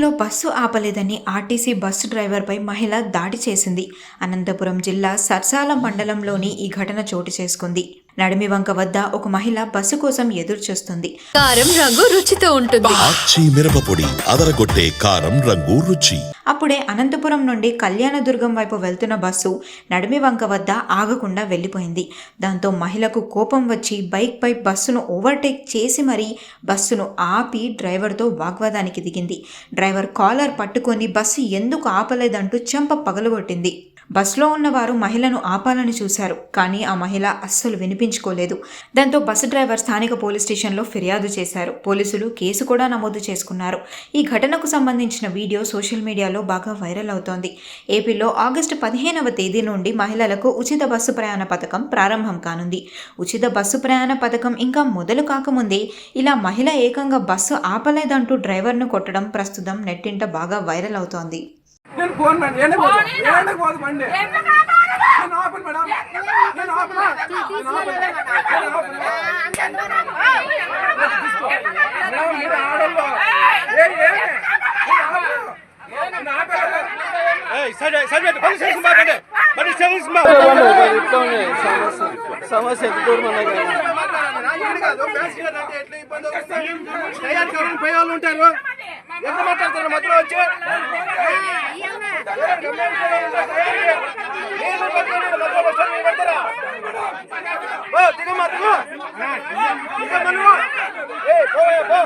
ఏపీలో బస్సు ఆపలేదని RTC bus డ్రైవర్పై మహిళ దాడి చేసింది. అనంతపురం జిల్లా సర్సాల మండలంలోని ఈ ఘటన చోటు చేసుకుంది. నడిమివంక వద్ద ఒక మహిళ బస్సు కోసం ఎదురు చూస్తుంది కారం రంగు రుచితో ఉంటుంది. అదరగొట్టే కారం రంగు రుచి. అప్పుడే అనంతపురం నుండి కళ్యాణదుర్గం వైపు వెళ్తున్న బస్సు నడిమి వంక వద్ద ఆగకుండా వెళ్ళిపోయింది. దాంతో మహిళకు కోపం వచ్చి బైక్పై బస్సును ఓవర్టేక్ చేసి మరీ బస్సును ఆపి డ్రైవర్తో వాగ్వాదానికి దిగింది. డ్రైవర్ కాలర్ పట్టుకొని బస్సు ఎందుకు ఆపలేదంటూ చెంప పగలగొట్టింది. బస్సులో ఉన్నవారు మహిళను ఆపాలని చూశారు కానీ ఆ మహిళ అస్సలు వినిపించుకోలేదు. దాంతో బస్సు డ్రైవర్ స్థానిక పోలీస్ స్టేషన్లో ఫిర్యాదు చేశారు. పోలీసులు కేసు కూడా నమోదు చేసుకున్నారు. ఈ ఘటనకు సంబంధించిన వీడియో సోషల్ మీడియాలో బాగా వైరల్ అవుతోంది. ఏపీలో ఆగస్టు పదిహేనవ తేదీ నుండి మహిళలకు ఉచిత బస్సు ప్రయాణ పథకం ప్రారంభం కానుంది. ఉచిత బస్సు ప్రయాణ పథకం ఇంకా మొదలు కాకముందే ఇలా మహిళ ఏకంగా బస్సు ఆపలేదంటూ డ్రైవర్ను కొట్టడం ప్రస్తుతం నెట్టింట బాగా వైరల్ అవుతోంది. నేను ఫోన్ మేడం ఎండకు పోదు ఎండకు పోదు బండి నేను ఆపను మేడం నేను ఆపను నేను ఆపను నేను ఆపను మేడం మీరు ఆడల్లో ఏ ఏ నేను ఆపను. నేను ఆపను. సమస్య ఎంత దూరం అన్నా ఇబ్బంది పోయే వాళ్ళు ఉంటారు ఎంత మాట్లాడుతున్నారు మధ్యలో వచ్చి ఓ, దిగమ్మా, దిగు. దిగమ్మా పో.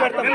పెడతాం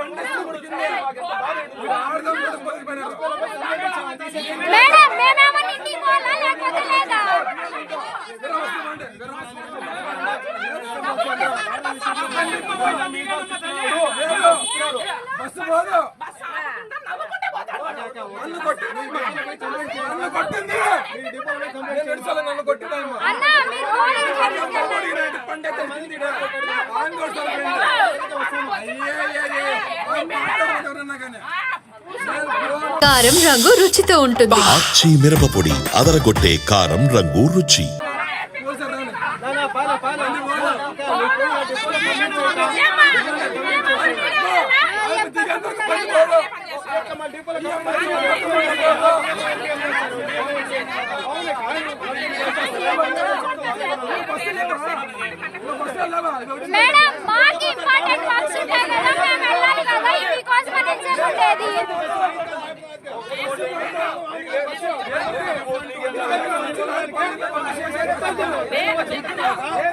ఫోన్ కారం రంగు రుచితో ఉంటుంది. ఆచి మిరపపొడి అదరగొట్టే కారం రంగు రుచి. పాలే, పాలే. అందరికీ పంచుకోవడం మేడం మాకు ఇంపార్టెంట్ వర్క్స్ ఉంటాయి కదా మేము వెళ్ళాలి కదా ఇవి కోసం ఉండేది ఏ